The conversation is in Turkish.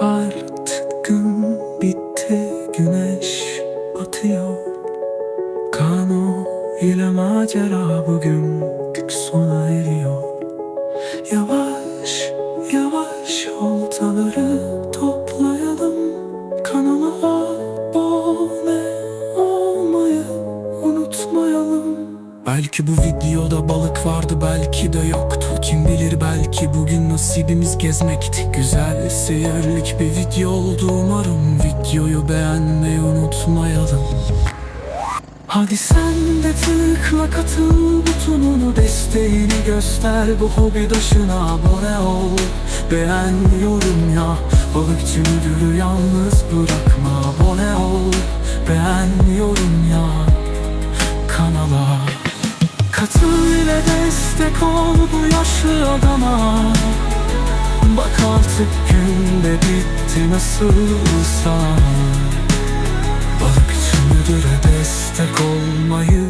Hadi güneş batıyor. Kano ile macera bugün sona eriyor. Yavaş yavaş oltaları toplayalım. Kanala abone olmayı unutmayalım. Belki bu videoda balık vardı belki de yoktu. Kim bilir belki bugün nasibimiz gezmekti. Güzel seyirlik bir video oldu. Umarım Videoyu beğenmeyi unutmayalım. Hadi sen de tıkla katıl butonunu Desteğini göster bu hobi daşına abone ol. Beğen yorum ya Balıkçı müdürü yalnız Katıl ile destek ol bu yaşlı adama. Bak artık günde bitti nasılsa. Balıkçı müdüre destek olmayı